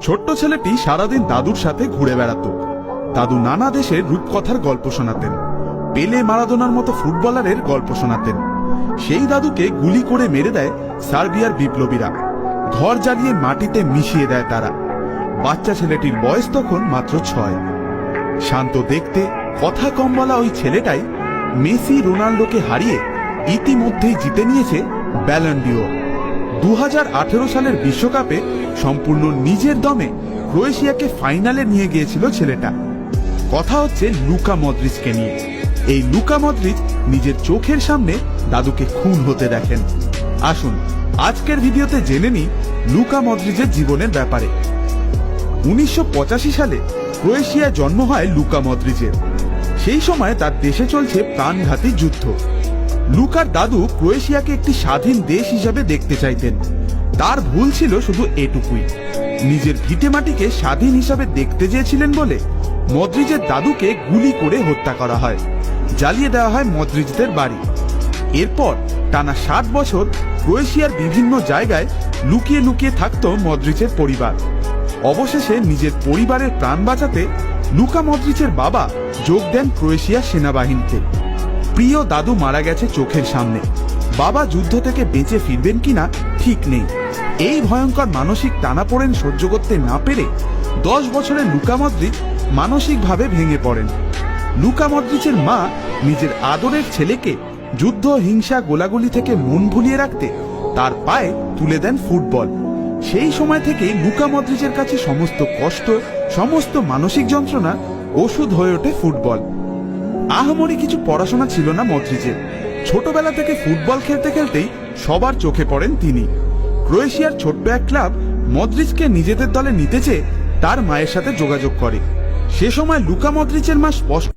ছোট্ট ছেলেটি সারাদিন দাদুর সাথে ঘুরে বেড়াতো। দাদু নানা দেশের রূপকথার গল্প শোনাতেন। পেলে মারাদোনার মতো ফুটবলারের গল্প শোনাতেন। সেই দাদুকে গুলি করে মেরে দেয় সার্বিয়ার বিপ্লবীরা। ঘর জ্বালিয়ে মাটিতে মিশিয়ে দেয় তারা। বাচ্চা ছেলেটির বয়স তখন মাত্র ছয়। শান্ত দেখতে, কথা কম বলা ওই ছেলেটাই মেসি রোনাল্ডোকে হারিয়ে ইতিমধ্যেই জিতে নিয়েছে ব্যালন্ডিও দু সালের বিশ্বকাপে সম্পূর্ণ নিজের দমে ক্রোয়েশিয়াকে ফাইনালে নিয়ে গিয়েছিল ছেলেটা। কথা হচ্ছে লুকা মদ্রিজকে নিয়ে। এই লুকা মদ্রিজ নিজের চোখের সামনে দাদুকে খুন হতে দেখেন। আসুন, আজকের ভিডিওতে জেনে নিই লুকা মদ্রিজের জীবনের ব্যাপারে। উনিশশো পঁচাশি সালে ক্রোয়েশিয়ায় জন্ম হয় লুকা মদ্রিজের সেই সময় তার দেশে চলছে প্রাণঘাতী যুদ্ধ। লুকার দাদু ক্রোয়েশিয়াকে একটি স্বাধীন দেশ হিসাবে দেখতে চাইতেন। তার ভুল ছিল শুধু এটুকুই। নিজের ভিটেমাটিকে স্বাধীন হিসাবে দেখতে চেয়েছিলেন বলে মদ্রিজের দাদুকে গুলি করে হত্যা করা হয়। জ্বালিয়ে দেওয়া হয় মদ্রিজদের বাড়ি। এরপর টানা ষাট বছর ক্রোয়েশিয়ার বিভিন্ন জায়গায় লুকিয়ে লুকিয়ে থাকত মদ্রিচের পরিবার। অবশেষে নিজের পরিবারের প্রাণ বাঁচাতে লুকা মদ্রিচের বাবা যোগ দেন ক্রোয়েশিয়া সেনাবাহিনীতে। প্রিয় দাদু মারা গেছে চোখের সামনে। বাবা যুদ্ধ থেকে বেঁচে ফিরবেন কিনা, ঠিক নেই। এই ভয়ঙ্কর মানসিক টানাপোড়েন সহ্য করতে না পেরে দশ বছরের লুকা মদ্রিচ মানসিকভাবে ভেঙে পড়েন। লুকা মদ্রিচের মা নিজের আদরের ছেলেকে যুদ্ধ, হিংসা, গোলাগুলি থেকে মন ভুলিয়ে রাখতে তার পায়ে তুলে দেন ফুটবল। সেই সময় থেকেই লুকা মদ্রিচের কাছে সমস্ত কষ্ট, সমস্ত মানসিক যন্ত্রণা ওষুধ হয়ে ওঠে ফুটবল। আহামরি কিছু পড়াশোনা ছিল না মদ্রিজের ছোটবেলা থেকে ফুটবল খেলতে খেলতেই সবার চোখে পড়েন তিনি। ক্রোয়েশিয়ার ছোট্ট এক ক্লাব মদ্রিজকে নিজেদের দলে নিতে চেয়ে তার মায়ের সাথে যোগাযোগ করে। সে সময় লুকা মদ্রিচের মা স্পষ্ট